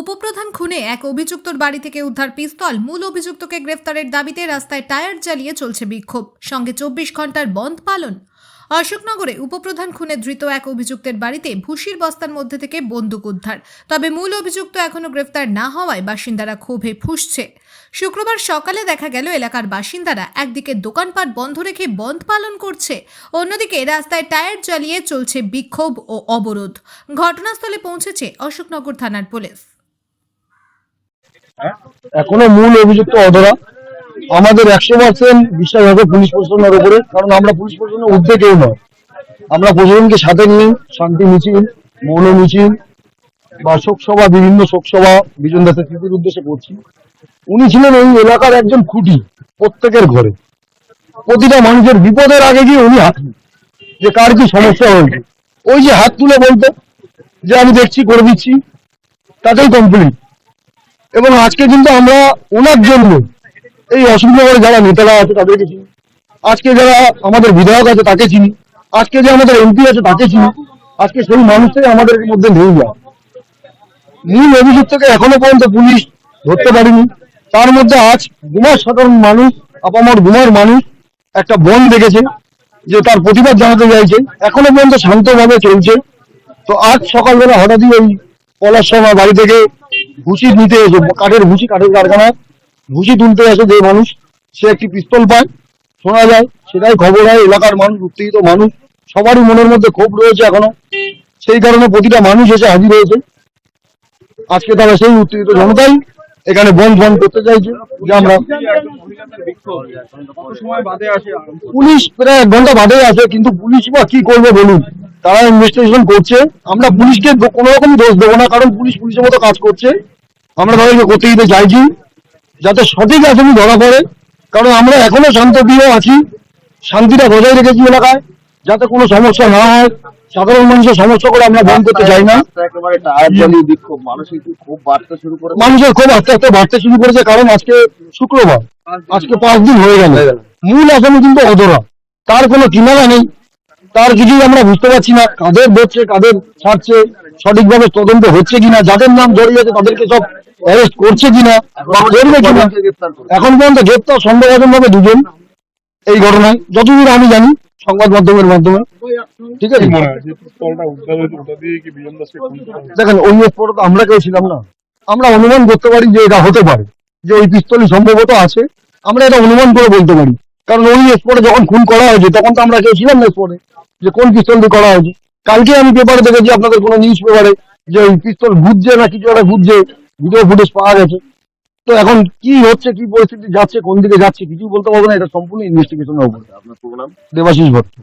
উপপ্রধান খুনে এক অভিযুক্তর বাড়ি থেকে উদ্ধার পিস্তল। মূল অভিযুক্তকে গ্রেফতারের দাবিতে রাস্তায় টায়ার জ্বালিয়ে চলছে বিক্ষোভ। সঙ্গে চব্বিশ ঘণ্টার বন্ধ পালন। অশোকনগরে উপপ্রধান খুনে ধৃত এক অভিযুক্তের বাড়িতে ভুসির বস্তার মধ্যে থেকে বন্দুক উদ্ধার। তবে মূল অভিযুক্ত এখনও গ্রেফতার না হওয়ায় বাসিন্দারা ক্ষোভে ফুঁসছে। শুক্রবার সকালে দেখা গেল, এলাকার বাসিন্দারা একদিকে দোকানপাট বন্ধ রেখে বন্ধ পালন করছে, অন্যদিকে রাস্তায় টায়ার জ্বালিয়ে চলছে বিক্ষোভ ও অবরোধ। ঘটনাস্থলে পৌঁছেছে অশোকনগর থানার পুলিশ। এখনও মূল অভিযুক্ত অধরা। আমাদের একশো পার্সেন্ট বিশ্বাস হবে পুলিশ প্রশাসনের উপরে, কারণ আমরা পুলিশ প্রশাসনের ঊর্ধ্বে কেউ নয়। আমরা প্রশাসনকে সাথে নিয়ে শান্তি মিছিল, মৌন মিছিল, বা শোকসভা, বিভিন্ন শোকসভা, বিজন দাসের স্মৃতির উদ্দেশ্যে করছি। উনি ছিলেন এই এলাকার একজন খুঁটি, প্রত্যেকের ঘরে। প্রতিটা মানুষের বিপদের আগে গিয়ে উনি হাত যে কার কি সমস্যা হয়েছে। ওই যে হাত তুলে বলতো, যে আমি দেখছি, করে দিচ্ছি, তাতেই কমপ্লিট এবং আজকে কিন্তু আমরা ওনার জন্য এই অসুবিধাগুলো যারা নেতারা আছে তাদেরকে চিনি। আজকে যারা আমাদের বিধায়ক আছে তাকে চিনি। আজকে যে আমাদের এমপি আছে তাকে চিনি। আজকে সেই মানুষটাই আমাদের মধ্যে নেই যায় মূল অভিযুক্তকে এখনও পর্যন্ত পুলিশ ধরতে পারেনি। তার মধ্যে আজ গুমার সাধারণ মানুষ, আপামর গুমার মানুষ একটা বন দেখেছে, যে তার প্রতিবাদ জানাতে চাইছে। এখনও পর্যন্ত শান্তভাবে চলছে। তো আজ সকালবেলা হঠাৎই ওই পলাশ বাড়ি থেকে ভুসি নিতে এসে, কাঠের ভুসি, কাঠের কারখানা ভুসি তুলতে আসে যে মানুষ, সে একটি পিস্তল পায়, শোনা যায়, সেটাই খবর হয়, এলাকার মানুষ, উত্তেজিত মানুষ, সবারই মনের মধ্যে ক্ষোভ রয়েছে এখনও। সেই কারণে প্রতিটা মানুষ এসে হাজির হয়েছে। আজকে তারা সেই উত্তেজিত জনতাই এখানে বন্ধ বন্ধ করতে চাইছে, যে আমরা পুলিশ প্রায় এক ঘণ্টা বাদে আসে কিন্তু পুলিশ বা কি করবে বলুন? তারা ইনভেস্টিগেশন করছে। আমরা পুলিশকে কোনো রকম দোষ দেবো না, কারণ পুলিশ পুলিশের মতো কাজ করছে। আমরা তাদেরকে করতে দিতে চাইছি যাতে সঠিক আসামি ধরা পড়ে। কারণ আমরা এখনও শান্তপ্রিয় আছি শান্তিটা বজায় রেখেছি এলাকায় যাতে কোনো সমস্যা না হয়। সাধারণ মানুষের সমস্যা করে আমরা বন্ধ করতে চাই না। মানুষের খুব মানুষের আস্তে আস্তে বাড়তে শুরু করেছে কারণ আজকে শুক্রবার আজকে পাঁচ দিন হয়ে গেল। মূল আসামি কিন্তু অধরা। তার কোনো কিনারা নেই। তার কিছুই আমরা বুঝতে পারছি না। কাদের ধরছে কাদের ছাড়ছে সঠিকভাবে তদন্ত হচ্ছে কিনা যাদের নাম জড়িয়ে আছে তাদেরকে সব অ্যারেস্ট করছে কিনা বা করবে কিনা এখন পর্যন্ত গ্রেপ্তার সন্দেহভাজন ভাবে দুজন এই ঘটনায় যতদূর আমি জানি সংবাদ মাধ্যমের মাধ্যমে। ঠিক আছে? দেখেন ওই স্পটে তো আমরা কেউ ছিলাম না। আমরা অনুমান করতে পারি যে এটা হতে পারে যে ওই পিস্তলই সম্ভবত আছে। আমরা এটা অনুমান করে বলতে পারি। কারণ ওই স্পটে যখন খুন করা হয়েছে তখন তো আমরা কেউ ছিলাম না স্পটে যে কোন পিস্তল দিয়ে করা হয়েছে। কালকে আমি পেপারে দেখেছি আপনাদের কোনো নিউজ পেপারে যে ওই পিস্তল ঘুরছে না কিছু একটা বুঝছে ভিডিও ফুটেজ পাওয়া গেছে। তো এখন কি হচ্ছে কি পরিস্থিতি যাচ্ছে কোন দিকে যাচ্ছে কিছু বলতে পারব না এটা সম্পূর্ণ ইনভেস্টিগেশনের উপর। আপনার প্রোগ্রাম দেবাশিস ভট্ট।